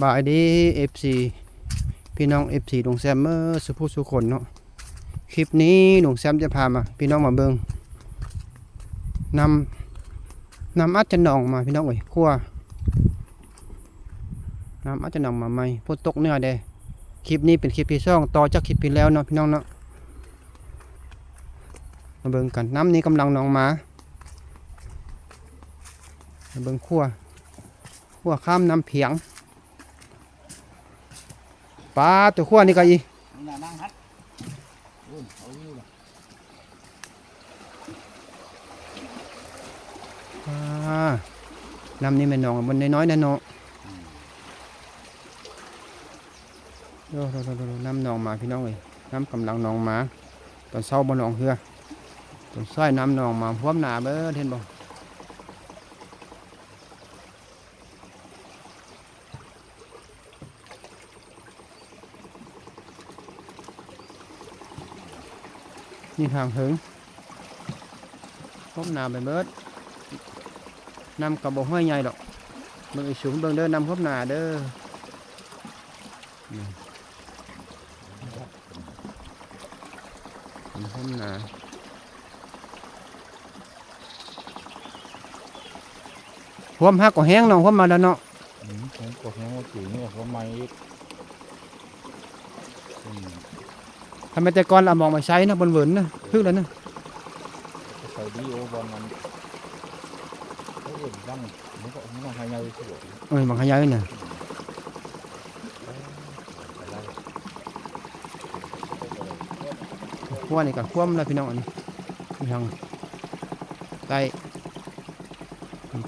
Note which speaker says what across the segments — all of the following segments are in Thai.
Speaker 1: บายดี FC พี่น้อง FC ลุงแซมเมอร์สุผู้สุคนเนาะคลิปนี้หลุงแซมจะพามา พี่น้องมาเบิงนำนำอัดจะนองมาพี่น้องเอ้ยคั่วนำอัดจะนองมาใหมพูดตกเนื้อเด้คลิปนี้เป็นคลิปที่สองต่อจากคลิปที่แล้วเนาะพี่น้องเนาะมาเบิงกันน้ำนี้กำลังนองมามาเบิงคั่วคั่วข้ามน้ำเพียง ปลาตัวขั้วนี่ก็อี
Speaker 2: น่านั่งฮัดอุ้ยเอาอยู่ล่ะ
Speaker 1: อ่าน้ำนี่แม่นองมันน้อยๆนะเนาะโดโดโดโดน้ำนองมาพี่น้องเอ้ยน้ำกำลังนองมาตอนเช้าบ่นองเฮือตอนซ้ายน้ำนองมาพร้อมหนาเบิดเห็นบ่ นี่ทางเหิงพร้อมหนาไปเบิดนำกับบ่ห้อยใหญ่ดอกเบิ่งไอ้สูงเบิ่งเด้อนำพร้อมหนาเด้อพร้อมหนาพร้อมฮักก็แห้งเน้องพร้อมมาแล้วเนาะ
Speaker 2: อืมผมก็แห้งว่าจีนี่เขาไม่อีกอืม
Speaker 1: ทำไมแต่ก่อนเรามองมาใช้นะบนเวินนะพึ่งแล้วนะ
Speaker 2: ก็ใส่ดีโอบอลมันเขาเอื่นบ้างมันก็มันก็หายใจสวย
Speaker 1: เอ้ยบางขยายเนี่ย
Speaker 2: อะไร
Speaker 1: ขั้วนี่ก็ขั้วมแล้วพี่น้องอันนี้มีทางใต้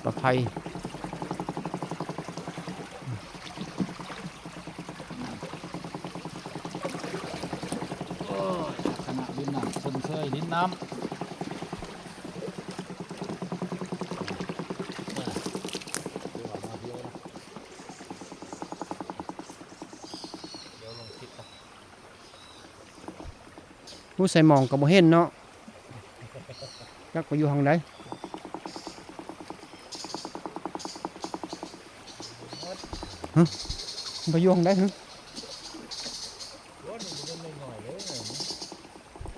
Speaker 1: ปลาไผ่
Speaker 2: โอ้ยขณะดินน้ำชนเชยดินน้ำเดี๋ยวลงคลิปนะ
Speaker 1: ผู้ใส่หมองกับบ่เห็นเนาะจักไปอยู่ห้องใดฮะไปอยู่ห้องใดฮะ
Speaker 2: โอ้ยนี่มันเป็นหน่อยๆเลย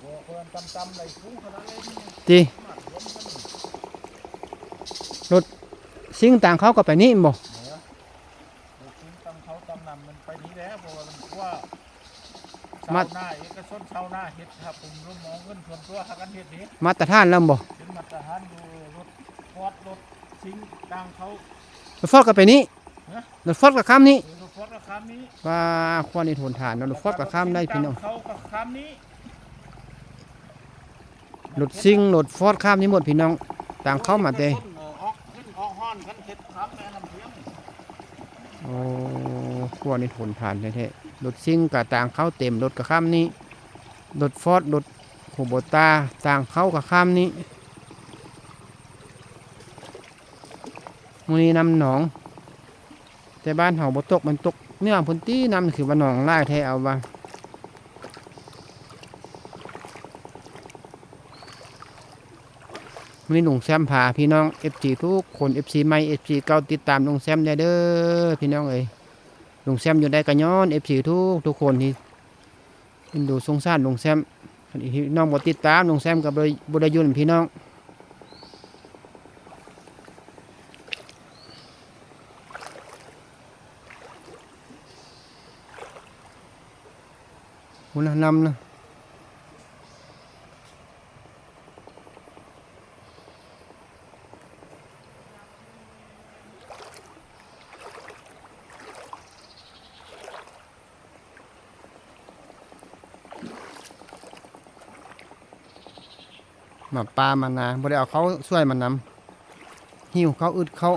Speaker 2: โอ้เพิ่นตำๆเลยฟุ้งขนาด เลยนี่
Speaker 1: จี
Speaker 2: มาดล้มกัน
Speaker 1: สิ่งต่างเขาก็ไปนี่บ่
Speaker 2: เหนือเด็กทิ้งตำเขาตำนำมันไปนี้แล้วเพราเอกชนชาวนาเฮ็ดครับผมรู้มองเงินส่วนตัวหากันเฮ็ดนี้
Speaker 1: มาตรฐานแล้วบ่
Speaker 2: เป็นมาตรฐานอยู่รถฟอดรถทิ้งต่างเขา
Speaker 1: รถฟอดก็ไปนี่
Speaker 2: ฮะ
Speaker 1: รถฟอดก็ข้ามนี่
Speaker 2: เออรถฟอร์ดราคานี้
Speaker 1: ว่าควรนี่ทนทานรถฟอดก็ข้ามได้พี่น้อง
Speaker 2: เขาก็ข้ามนี้
Speaker 1: รถซิ่งรถฟอดข้ามนี่หมดพี่น้อง ต่างเข้ามาเต
Speaker 2: ออกขึ้นออกห้อนกันเฮ็ดครับแม่น้ำเพียง
Speaker 1: โอ้ขั้วนี่ทนทานแท้ๆรถซิ่งกับต่างเข้าเต็มรถกับข้ามนี้รถฟอร์ดรถโคโบตาต่างเข้ากับข้ามนี้มือนี้นำหนอง แต่บ้านเฮาบ่ตกมันตกเนื้อพื้นที่นำคือว่าหนองไล่แท้เอาว่า มื้อนี้ลุงแซมพาพี่น้อง FC ทุกคน FC ใหม่ FC เก่าติดตามลุงแซมได้เด้อพี่น้องเอ้ยลุงแซมอยู่ได้ก็ย้อน FC ทุกทุกคนที่เอ็นดูสงสารลุงแซมพี่น้องบ่ติดตามลุงแซมก็บ่ได้บ่ได้อยุ่นพี่น้องหุ่นละนำนะ มาปลามานาบ่ได้เอาเขาช่วยมันนำหิวเขาอึดเขา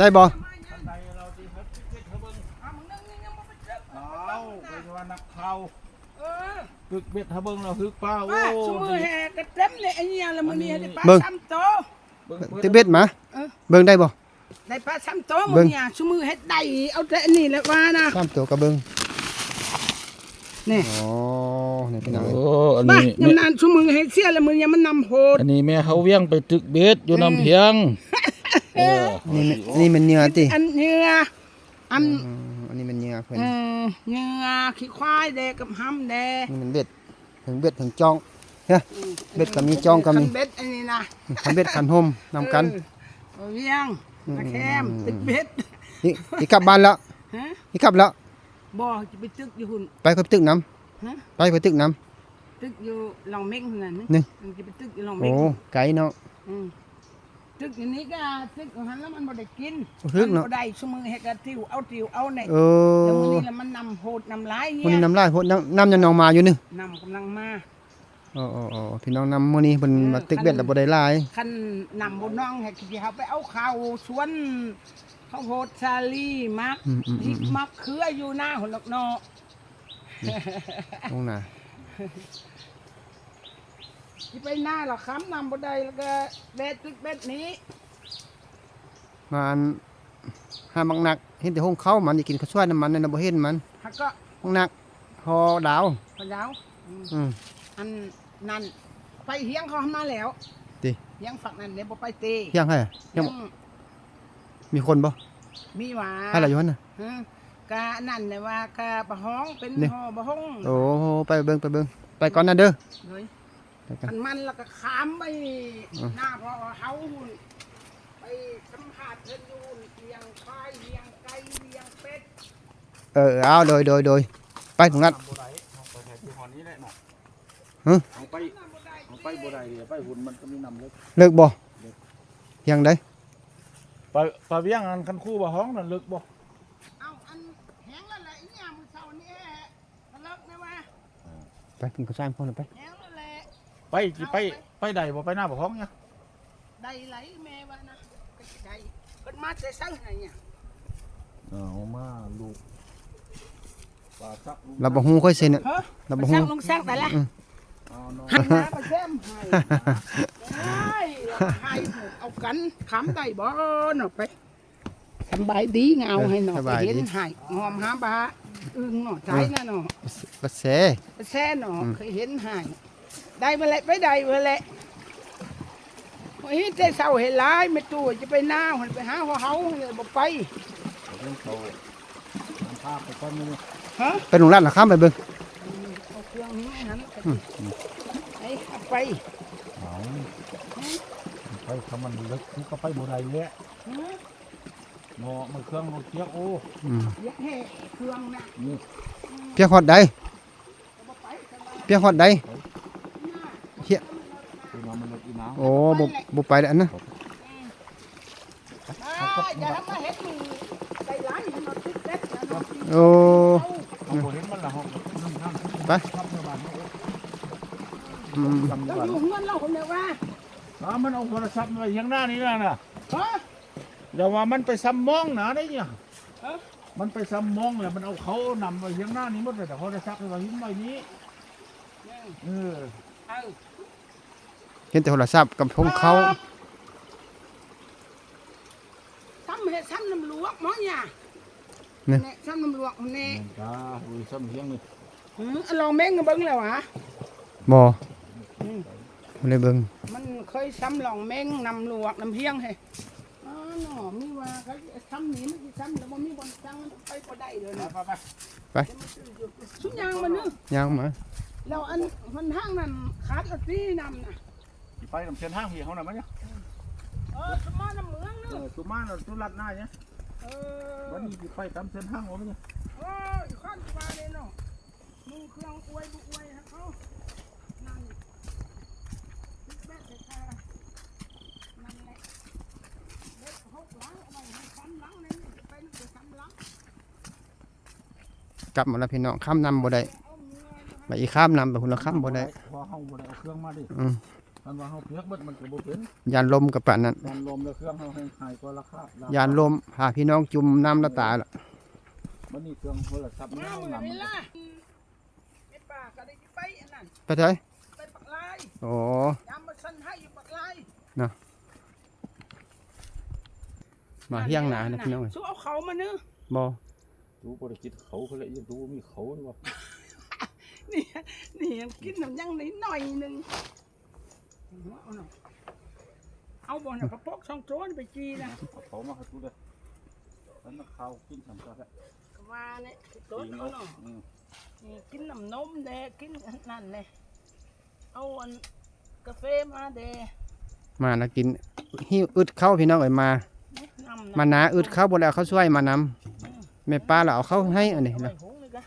Speaker 1: ได้บ่
Speaker 2: ทันใดเราที่เฮ็ดเฮ็ดเธอเบิ่ง
Speaker 3: เอามึงนั่งนี่ยังบ่ไปจับ
Speaker 2: เอาไปว่านักข่าว
Speaker 3: เออ
Speaker 2: ตึกเบ็ดเธอเบิ่งเราฮึกป้าโอ้
Speaker 3: ว่าสมือแห่กระเต็มเลยไอ้เนี่ยละมือนี่ได้ปลาซ้ำโต
Speaker 1: ติเบ็ดมา
Speaker 3: เออ
Speaker 1: เบิ่งได้บ่
Speaker 3: ได้ปลาซ้ำโต
Speaker 1: เบิ่
Speaker 3: มืองเนี่ยสมือเฮ็ดได้เอาแต่อันนี้แหละว่านะ
Speaker 1: ตามตัวกระเบิ่ง
Speaker 3: นี่
Speaker 1: อ๋อนี่พี่น้อง
Speaker 2: โอ้
Speaker 1: เอ้ย
Speaker 2: อัน
Speaker 3: บ้า
Speaker 2: นี้
Speaker 3: ยำนานสมือเฮ็ดเสียละมือเนี่ยมันนำโหด
Speaker 2: อันนี้แม่เขาเวียงไปตึกเบ็ดอยู่น้ำเพียง เออ
Speaker 1: นี่มันนี่มันเหงื่อติ
Speaker 3: อันเนื้ออัน
Speaker 1: อืมอันนี้มันเหงื่อเพิ่น
Speaker 3: เออเนื้อขี้ควายแดกกับห้ำแด
Speaker 1: นี่มันเบ็ดถึงเบ็ดถึงจ้องเฮ้ยเบ็ดก็มีจ้องก็มี
Speaker 3: คันเบ็ดอันนี้นะ
Speaker 1: คันเบ็ดคันห่มนำกัน
Speaker 3: เออเอาเวียง
Speaker 1: อืม
Speaker 3: ตะแคมตึกเบ็ด
Speaker 1: นี่นี่กลับบ้านแล้ว
Speaker 3: ฮะ
Speaker 1: นี่กลับแล้ว
Speaker 3: บ่จะไปตึกอยู่หุ่น
Speaker 1: ไปกับตึกน้ำ
Speaker 3: ฮะ
Speaker 1: ไปกับตึกน้ำ
Speaker 3: ตึกอยู่หลองเม้งนั่น
Speaker 1: นี่
Speaker 3: มันจะไปตึกอยู่หลอง
Speaker 1: โอ้
Speaker 3: เม้ง
Speaker 1: ไกลเนาะ
Speaker 3: อืม ตึกอย่างนี้ก็ตึกของหันแล้วมันบ่ได้กิน
Speaker 1: ตึกเนอะ
Speaker 3: มับ่ได้ชั่วมือเฮ็ดกะติวเอาติวเอาเนี่ย
Speaker 1: เอ
Speaker 3: แล้วมื้อ
Speaker 1: อ
Speaker 3: นี้แล้วมันนำโหดนำลาย
Speaker 1: คน
Speaker 3: เงี้
Speaker 1: นี้
Speaker 3: ย
Speaker 1: น้ำลายโพดน้ำน้ำยังนองมาอยู่นี่
Speaker 3: นำกำลังมา
Speaker 1: อ๋ออ๋ออ๋อพี่น้องนำมื้อนี้เพิ่นมาตึกเบ็ดแล้วบ่ได้หลาย
Speaker 3: คันนำบนน้องให้ที่เฮาไปเอาข้าวสวนข้าวโพดชาลีมัก
Speaker 1: อืมอืม
Speaker 3: พ
Speaker 1: อื
Speaker 3: ริ
Speaker 1: ม
Speaker 3: ก
Speaker 1: อืม
Speaker 3: มักเขืออยู่หน้าหุ่นลอกเนาะ
Speaker 1: ตรงน่ะ
Speaker 3: สิไปหน้าหรอค้ำนำบ่ได้แล้วก็เบ็ดตึกเบ็ดนี้
Speaker 1: มาอันหามักหนักเห็นแต่ห้องเข้ามันสิกินข้าวซอยน้ำมันนั่นน่ะบ่เห็นมัน
Speaker 3: ฮักก็
Speaker 1: ห้องหนักฮอดาว
Speaker 3: พะยาวอืม
Speaker 1: อืม
Speaker 3: อันนั่นไปเฮียงเขามาแล้ว
Speaker 1: ติ
Speaker 3: เฮียงฝั่งนั้นเดี๋ยวบ่ไปเตะ
Speaker 1: ยังให้ยังบ่มีคนบ่
Speaker 3: มีหว่า
Speaker 1: ให้ล่ะอยู่หั่นน่ะ
Speaker 3: ฮะกะนั่นเนี่ยว่ากะบะฮ้องเป็น
Speaker 1: นี่
Speaker 3: ห่อบะฮ้อง
Speaker 1: โอ้ไปเบิ่งไปเบิ่งไปก่อนนะเด้อ
Speaker 3: เลย
Speaker 1: ไปกัน
Speaker 3: อันมันแล้วก็ขามไป
Speaker 1: อืม
Speaker 3: หน้าพอเฮาหุ่นไปสัมภาษณ์เพิ่นอยู่เลี้ยงควายเลี้ยงไก่เลี้ยงเป็ด
Speaker 1: เออเอาโดยโดยโดยไปตรงนั้น
Speaker 2: ทำบ่ได้เอาไปแถวที่หอนี้แหละเนาะ
Speaker 1: ฮะ
Speaker 2: เอาไปเอาไปบ่ได้เดี๋ยวไปหุ่นมันก็มีนำเล็ก
Speaker 1: เลิกบ่ยังได้
Speaker 2: ไปไปเวียงอันคันคู่บ่ห้องนั่นลึกบ่
Speaker 3: เอาอันแห้งแล้วแหละอีหยังมื้อเช้านี้แหละตะเลิกนะว่า
Speaker 1: ไปกินข้าวซอยพ่อน่ะไป
Speaker 2: ไปสิไปไปใดบ่ไปหน้าบ่ห้องเนี่ย
Speaker 3: ได้ไหลแม่ว่านะไปได้เพิ่นมาแต่เช้าไหนเนี่ย
Speaker 2: เอามาลูกปลาซักลูก
Speaker 1: เราบ่ฮู้ค่อยเซ็นน่ะ
Speaker 3: ฮะ
Speaker 1: เรา
Speaker 3: ไป
Speaker 1: บ่
Speaker 3: สร้า
Speaker 1: ฮู้
Speaker 3: งลงสร้างแต่ละ
Speaker 2: เอาเนาะ
Speaker 3: หันหน้าไปแซมให้ให้ให้เอากันขำได้บ่เนาะไปสำบายดีเงาให้เนาะไปเห็นให้หอมหาบาอึ้งเนาะใจนะเนาะ
Speaker 1: บัดแส
Speaker 3: ไปแซ่เนาะเคยเห็นให้ ได้มาแหละไปได้มาแหละโอ้ยแต่เศร้าเห็นหลายไม่ตู้จะไปหน้าหันไปหาหัวเฮาเลยบ่ไป
Speaker 2: เอาเรื่องเขาทำภาพไปก่อนนี่
Speaker 3: ฮะ
Speaker 1: ไปโรงร้านละข้ามไปเบิ่ง
Speaker 3: เอาเครื่องนี้หันไอ้เอาไป
Speaker 2: เอาไปทำมันลึกมันก็ไปบ่ได้แหละ
Speaker 3: ฮะ
Speaker 2: เนาะมันเครื่องมันเกียกโอ้
Speaker 1: อืม
Speaker 3: อยากให้เครื่องน่ะ
Speaker 2: นี่
Speaker 1: เพียงฮอดใด
Speaker 3: บ่ไปสบาย
Speaker 1: เพียงฮอดใด
Speaker 2: คือน้ำมันลึกอีน้ำ
Speaker 1: โอ้บ่บ่ไปแล้วอันนะ
Speaker 3: อ่าอย่าทำมาเฮ็ดมือใจร้ายให้มันติดเด็ดนะเนาะ
Speaker 1: โอ้
Speaker 2: เอาบ่เห็นมันละห้องน้ำน้ำ
Speaker 1: ไป
Speaker 2: ทำเมื่อวานนี้
Speaker 1: อืม
Speaker 2: ทำ
Speaker 3: เรา
Speaker 2: เมื่อวาน
Speaker 3: อยู่เงินเราคนเดียวว่า
Speaker 2: อ่ามันเอาโทรศัพท์มาเฮียงหน้านี่แล้วน่ะ
Speaker 3: ฮะ
Speaker 2: อย่าว่ามันไปซ้ำมองนะได้เนี่ย
Speaker 3: ฮะ
Speaker 2: มันไปซ้ำมองแล้วมันเอาเขานำไปเฮียงหน้านี้หมดเลยแต่โทรศัพท์ไปหิ้มไว้นี้เออ
Speaker 3: เอา
Speaker 1: เห็นแต่โทรศัพท์กับของเขา
Speaker 3: ซ้ำเฮ็ดซ้ำน้ำลวกหมอเนี่ย
Speaker 1: นี่
Speaker 3: เนี่ยซ้ำน้ำลวกมันนี่
Speaker 2: จ้าอุ้ยซ้ำเฮียงนี่
Speaker 3: หือลองแม่งกันเบิ่งแล้วหะ
Speaker 1: บ่
Speaker 3: อืม
Speaker 1: บ่ได้เบิ่ง
Speaker 3: มันเคยซ้ำลองแม่งน้ำลวกน้ำเพียงให้อ๋อหนอมีว่าเขาซ้ำนี้มันสิซ้ำแล้วบ่มีบนจังมันไปบ่ได้เลยนะ
Speaker 2: ไปไป
Speaker 1: ไป
Speaker 3: สุดยางมันเนึ
Speaker 1: ยางมา
Speaker 3: แล้วอันมันห้างนั้นขาดละตีนำน่ะ
Speaker 2: ไปกับเส้นห้างเหี่ยวเขาหน่อยมั้ยเนี่ย
Speaker 3: เออสมาน้ำเมือง
Speaker 2: เอ
Speaker 3: เนึ
Speaker 2: อสุมาเราสุรัดหน้าเนี่ย
Speaker 3: เออ
Speaker 2: วันนี้สิไปตามเส้นห้างวะมั้ยเนี่ย
Speaker 3: โอ้ยข้อนสบายเลยเนาะมึงเครื่องอวยบุอวยให้เขานั่นติดแบตใส่ตานั่นแหละเล็กหกหลังเอาไว้ให้ซ้ำหลังนี่จะไปนึกจะซ้ำหลัง
Speaker 1: กลับมาแล้วพี่น้องข้ามนำบ่ได้
Speaker 3: เอาเงิน
Speaker 1: ไปอีกข้ามนำไปพุ่นละข้ามบ่ได้
Speaker 2: พอเฮาบ่ได้เอาเครื่องมาดิ
Speaker 1: อืม
Speaker 2: ไปมันว่าเฮาเพียกเบิดมันก็บ่เป็น
Speaker 1: ยานลมกับปานนั้น
Speaker 2: ยานลมแล้วเครื่องเฮาให้หายก็ราคาราค
Speaker 1: ยานลมพาพี่น้องจุ่มน้ำละตายละ
Speaker 2: มันนี่เครื่องโทรศัพท์
Speaker 3: มา
Speaker 2: เฮา
Speaker 3: เมื่อ
Speaker 2: นำ
Speaker 3: เว
Speaker 2: มัน
Speaker 3: ลาไอ้ป้าก็ได้ไปอันนั้น
Speaker 1: ไปเถอะ
Speaker 3: ไปปักลาย
Speaker 1: โอ้
Speaker 3: ยามมาสั่นให้อยู่ปักลาย
Speaker 1: มาเฮียงหนานะพี่น้องเอ้ย
Speaker 3: สู้เอาเขามาเนื้อะ
Speaker 1: บ่
Speaker 2: ดูบ่ได้คิดเขาเขาเลยดูมีเขานี่ว่า
Speaker 3: นี่นี่ยังกินน้ำยังนิดหน่อยหนึง เอาหน่อยเอาบอลกระปอกช่องโจนไปจีนะ
Speaker 2: เอาเขามาให้ดูเด้อแล้วมันข้าวกินสำคัญแล้ว
Speaker 3: ก็ว่าเนี่ยโจน
Speaker 2: จริง
Speaker 3: เอา
Speaker 2: เนาะ
Speaker 3: เนาะ
Speaker 2: อืม
Speaker 3: นี่กินน้ำนมแดงกินนั่นเลยเอาอันกาแฟมาแดง
Speaker 1: มานะกินหิวอึดเข้าพี่น้องเอ้ยมา
Speaker 3: น้ำ
Speaker 1: มานาอึดเข้าบ่แล้วเขาช่วยมานำแม่ป้าเราเอาเข้าให้อันนี้
Speaker 3: เอา
Speaker 1: แล้
Speaker 3: ไว้
Speaker 1: ว
Speaker 3: หุงเลยกะ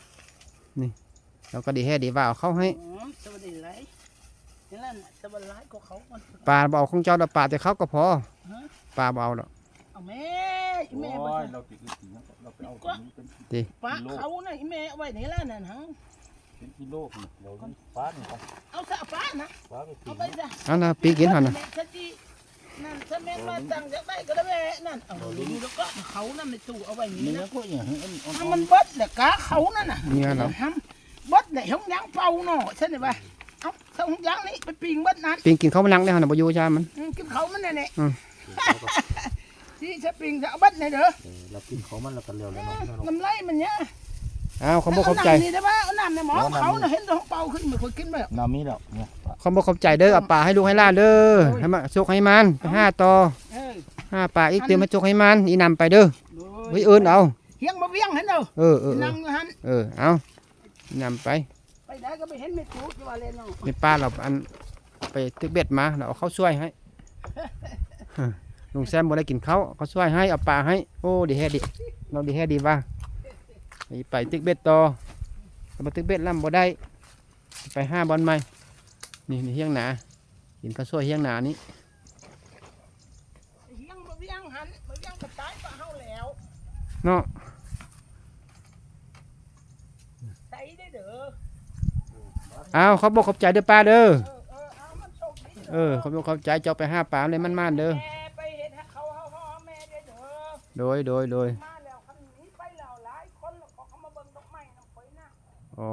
Speaker 1: เราก็ดีแฮ่ดีว่าเอาเข้าให้
Speaker 3: หอมสวัสดีไร นี่แหละน่ะสวัสดีไรก็เขามัน
Speaker 1: ปลาบ่เอาของเจ้าละปลาแต่เขาก็พอ
Speaker 3: ฮะ
Speaker 1: ปลาบ่เอาหรอก
Speaker 3: เอาแม่อีแม่
Speaker 2: โอ้
Speaker 3: บ่
Speaker 2: ยเราติดอีกทีนะเราไปเอาตัวนี้เป็น
Speaker 1: ติ
Speaker 3: ปะเขาน่ะอีแม่เอาไว้นี่แหละนั่นฮะ
Speaker 2: เป็นกิโลนี่เดี๋ยวนี้ฟ้านี่ครับ
Speaker 3: เอาซะป้านะ
Speaker 2: ฟ้าไปกิ
Speaker 3: เอา
Speaker 2: น
Speaker 3: ไปซะ
Speaker 1: เอานะปีกินหั่นน่ะ
Speaker 3: แม่ฉันจีนั่นถ้าแม่มาตั้งจะได้ก็ได้แม่นั่นเอาดูแล้วก็เขานั่นในตู้เอาไว้นี่
Speaker 2: นี่
Speaker 3: นะ
Speaker 2: นะพวกอย่างนี้อ่อน
Speaker 3: ถ้ามันเบิดเด็กกะเขานั่นน่ะ
Speaker 1: เนี่ยเรา
Speaker 3: ทำเบิดเด็กหงยางเป่าเนาะใช่ไหมบ่ เอาถ้าหงยางนี่ไปปิงเบิดนั้น
Speaker 1: ปีกินข้าวมันลังได้หั่นน่ะบ่อยู่จ้ามัน
Speaker 3: อืมกินเขามันแน่
Speaker 1: อืม
Speaker 3: ๆที่จะปิงจะเอาเบิดไหนเด้อ
Speaker 2: เรากินเขามันแล้วกันเร็วแล้วเนาะ
Speaker 3: น้ำไหลมันเนี่ย
Speaker 1: อ้าวเขาบ่เข้าใจ
Speaker 3: อน้ำนี่ได้ป่ะเอาน้ำในหมอเขาน่ะเห็นตัวเป่าขึ้นไม่ค่อยกินไปหรอก
Speaker 2: น้ำมีแล้วเนี่ย
Speaker 1: เขาบ่เข้าใจเด้อเอาปลาให้ลูกให้หล้านเด้อให้มาสุกให้มันไปห้าต่อ
Speaker 3: เออ
Speaker 1: ห้าปลาอีกเตรียมมาสุกให้มันอีนำไปเด้อไว้เอิ้นเอา
Speaker 3: เฮียงบ่เวียงเห็นเด้อ
Speaker 1: เออเออเอ
Speaker 3: นั่
Speaker 1: อง
Speaker 3: อยู่หัน
Speaker 1: เออเอาอีนำไป
Speaker 3: ไปได้ก็ไปเห็นไม่ถูกจะว่าเลยเนาะ
Speaker 1: ในป้าเราอันไปตึกเบ็ดมาเราเอาข้าวช่วยให้ ลุงแซมบ่ได้กินข้าวเขาช่วยให้เอาปลาให้ โอ้ดีแฮ่ดีเราดีแฮ่ดีว่าไปไปตึกเบ็ดต่อถ้ามาตึกเบ็ดล่ำบ่ได้ ไปห้าบอลใหม่นี่นี่เฮียงหนากินข้าวช่วยเฮียงหนานี้
Speaker 3: เฮียงบ่เวียงหันบ่เวียงก็ตายปะเฮาแล้ว
Speaker 1: เนาะ
Speaker 3: ใส่ได้เด้อ
Speaker 1: อ้าวเขาบอกขอบใจเด้อป้าเด้อ
Speaker 3: เออเออเอามันโชคดี
Speaker 1: เออเขาบอกขอบใจเจ้าไปห้าปลาเลยมันมานๆเด้อ
Speaker 3: ไปเห็นเขาเฮาเฮาแม่เด้อ
Speaker 1: โดยโดยโดย
Speaker 3: มาแล้วคันนี้ไปแล้วหลายคนแล้วเขาเข้ามาเบิ่งดอกไม้นำข่อยนะ
Speaker 1: อ๋อ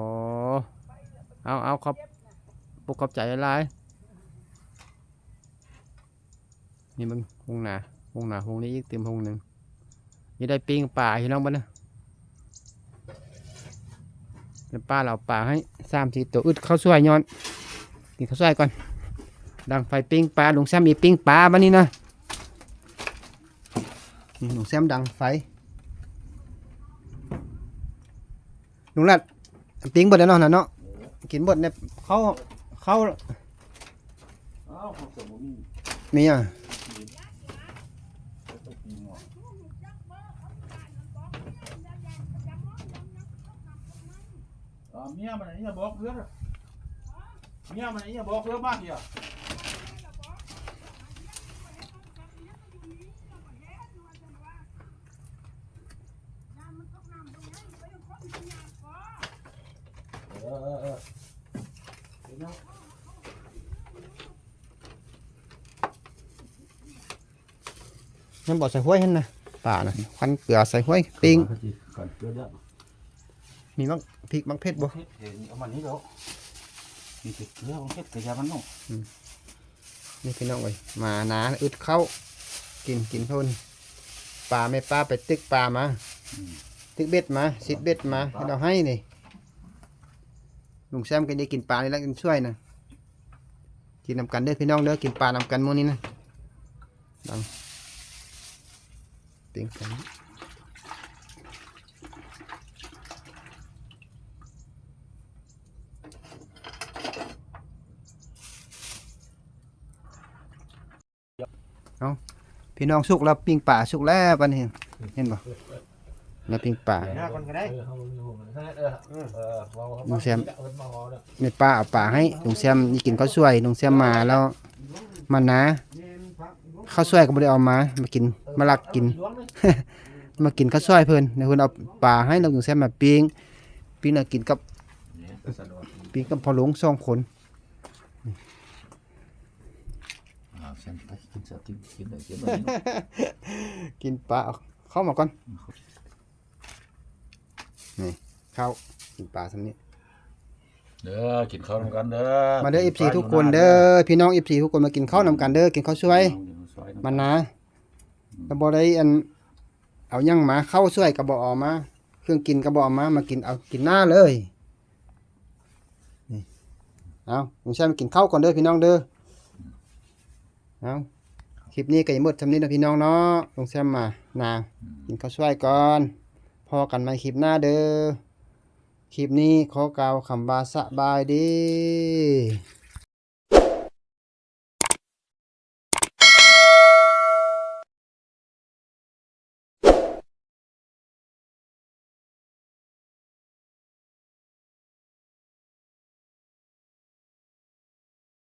Speaker 1: เอาเอาขอบ
Speaker 3: เจ็บนะ
Speaker 1: ปกขอบใจหลายนี่มึงหงหนาหงหนาหงนี้อีกเต็มหงหนึ่งนี่ได้ปิ้งป่าให้น้องบ้านนะ เดี๋ยวป้าเราป่าให้สามสี่ตัวอึดข้าวสวยย้อนกินข้าวสวยก่อน ดังไฟปิ้งปลาลุงแซมมีปิ้งปลาบ้านนี้นะนี่ลุงแซมดังไฟลุงรัดปิ้งเบดแล้วเนาะน่ะเนาะกินเบดเนี่ยเขาเขา
Speaker 2: อ้าวของสมุน
Speaker 1: มีอะ
Speaker 2: ต้องปีงออ่า เมียมันนี่อย่าบอกเพื่อนเมียมันนี่อย่าบอกเพื่อนมากเดียวเออเออเออเดี๋ยวนะ
Speaker 1: นั่นบอกใส่ห้วยเห็นนะป่านะควันเกลือใส่ห้วยปิ้ง
Speaker 2: ก่อนเกลือเด้อ
Speaker 1: มีมักพริกมักเผ็ดบ่
Speaker 2: เฮ็ดเห็นเอามันนี้แล้วมีแต่เกลือของเฮ็ดกระยามันเนาะ
Speaker 1: นี่พี่น้องเอ้ยมานาอึดเข้ากินกินเพิ่นปลาแม่ป้าไปตึกปลามาตึกเบ็ดมาสิดเบ็ดมาให้เราให้นี่ลุงแซมก็ได้กินปลานี่แล้วกินช่วยนะกินนำกันเด้อพี่น้องเด้อกินปลานำกันมื้อนี้นะดังปิ้งกัน พี่น้องสุกแล้วปิ้งปลาสุกแล้วบัดนี้เห็นบ่แล้วปิ้งปลา
Speaker 2: หน้าก่อนก็ได้เออเออเออ
Speaker 1: ลุงแซมแม่ป้าเอาปลาให้ลุงแซมนี่กินข้าวสวยลุงแซมมาแล้วมานะข้าวสวยก็บ่ได้เอามา มากินมาลักกิน มากินข้าวซอยเพิ่นในเพิ่นเอาปลาให้เราถึงแซ่บมาปิ้งปิ้งน่ะกินกับปิ้งกับพอหลวงสองคน
Speaker 2: นสัตว์กินกินได้กินได้เนาะ
Speaker 1: กินปลาเอาเข้ามาก่อน นี่เข้ากินปลาสำนี้
Speaker 2: เด้อกินข้าวนำกันเด้อ
Speaker 1: มาเด้อ FC ทุกคนเด้อพี่น้อง FC ทุกคนมากินข้าวนำกันเด้อกินข้าวช่วยมันนะแต่บ่ได้อันเอาหยังมาเข้าช่วยก็บ่เออกมา เครื่องกินก็บ่เอามามากินเอากินหน้าเลยนี่เอาลุงแซมกินข้าวก่อนเด้อพี่น้องเด้อ เอาคลิปนี้ก็ยังหมดทำนี้นะพี่น้องเนาะลงแซมมานากินข้าวช่วยก่อนพอกันใหม่คลิปหน้าเด้อคลิปนี้ขอกล่าวคำว่าสบายดี